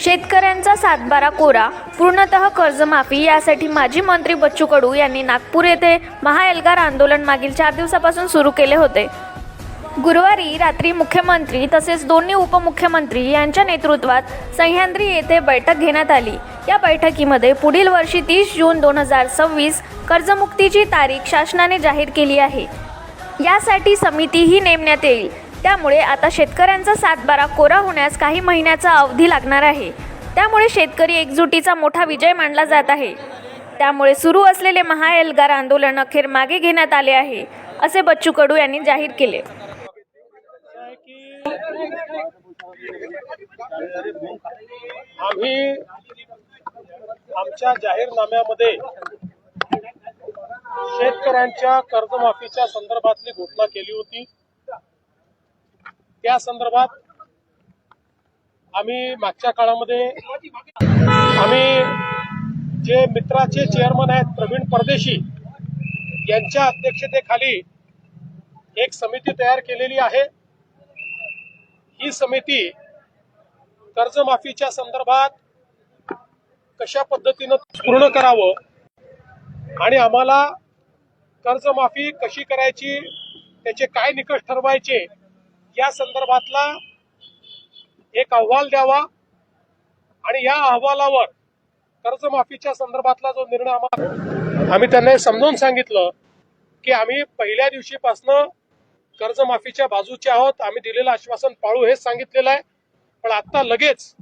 शेतकऱ्यांचा सातबारा कोरा पूर्णतः कर्जमाफी यासाठी माजी मंत्री बच्चू कडू यांनी नागपूर येथे महाएल्गार आंदोलन मागील चार दिवसापासून सुरू केले होते. गुरुवारी रात्री मुख्यमंत्री तसेच दोन्ही उपमुख्यमंत्री यांच्या नेतृत्वात सह्याद्री येथे बैठक घेण्यात आली. या बैठकीमध्ये पुढील वर्षी तीस जून दोन हजार सव्वीस कर्जमुक्तीची तारीख शासनाने जाहीर केली आहे. यासाठी समितीही नेमण्यात येईल. त्यामुळे आता शेतकऱ्यांचा सातबारा कोरा होण्यास काही महिन्याचा अवधी लागणार आहे. त्यामुळे शेतकरी एकजुटीचा मोठा विजय मानला जात आहे. त्यामुळे सुरू असलेले महाएल्गार आंदोलन अखेर मागे घेण्यात आले आहे असे बच्चू कडू यांनी जाहीर केले. आम्ही आमच्या जाहीरनाम्यामध्ये शेतकऱ्यांच्या कर्जमाफीच्या संदर्भातली घोषणा केली होती. त्या संदर्भात आम्ही मागच्या काळामध्ये आम्ही जे मित्राचे चेअरमन आहेत प्रवीण परदेशी यांच्या अध्यक्षतेखाली एक समिती तयार केलेली आहे. ही समिती कर्जमाफीच्या संदर्भात कशा पद्धतीनं पूर्ण करावं आणि आम्हाला कर्जमाफी कशी करायची त्याचे काय निकष ठरवायचे या संदर्भातला एक अहवाल द्यावा आणि या अहवालावर कर्जमाफीच्या संदर्भातला जो निर्णय आम्हाला आम्ही त्यांना समजावून सांगितलं की आम्ही पहिल्या दिवशीपासनं कर्जमाफीच्या बाजूचे आहोत आम्ही दिलेलं आश्वासन पाळू हेच सांगितलेलं आहे. पण आता लगेच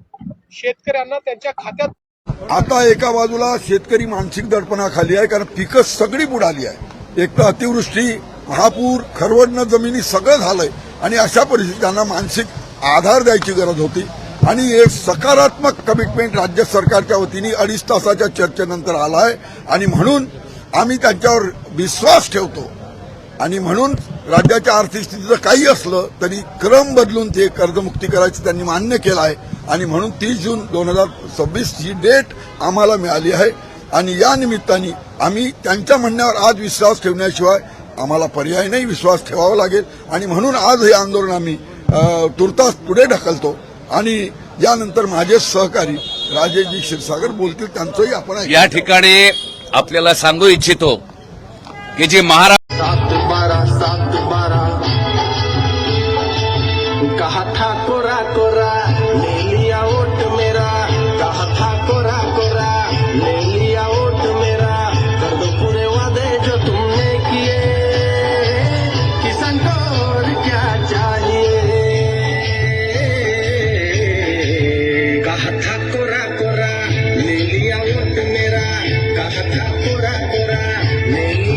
शेतकऱ्यांना त्यांच्या खात्यात आता एका बाजूला शेतकरी मानसिक दडपणाखाली आहे कारण पिकं सगळी बुडाली आहे. एक तर अतिवृष्टी महापूर खरवडणं जमिनी सगळं झालंय. आणि अशा परिस्थितीत त्यांना मानसिक आधार द्यायची गरज होती. आणि एक सकारात्मक कमिटमेंट राज्य सरकारच्या वतीने अडीच तासाच्या चर्चेनंतर आला आहे आणि म्हणून आम्ही त्यांच्यावर विश्वास ठेवतो. आणि म्हणून राज्याच्या आर्थिक स्थितीचं काही असलं तरी क्रम बदलून ते कर्जमुक्ती करायचं त्यांनी मान्य केलं आहे आणि म्हणून तीस जून दोन हजार सव्वीस ही डेट आम्हाला मिळाली आहे. आणि या निमित्ताने आम्ही त्यांच्या म्हणण्यावर आज विश्वास ठेवण्याशिवाय आम्हाला पर्याय नाही विश्वास ठेवावा लागेल. आणि म्हणून आज हे आंदोलन आम्ही तुर्तास पुढे ढकलतो. आणि यानंतर माझे सहकारी राजेशजी क्षीरसागर बोलतील त्यांचंही आपण या ठिकाणी आपल्याला सांगू इच्छितो की जी महाराष्ट्र Cora, Cora,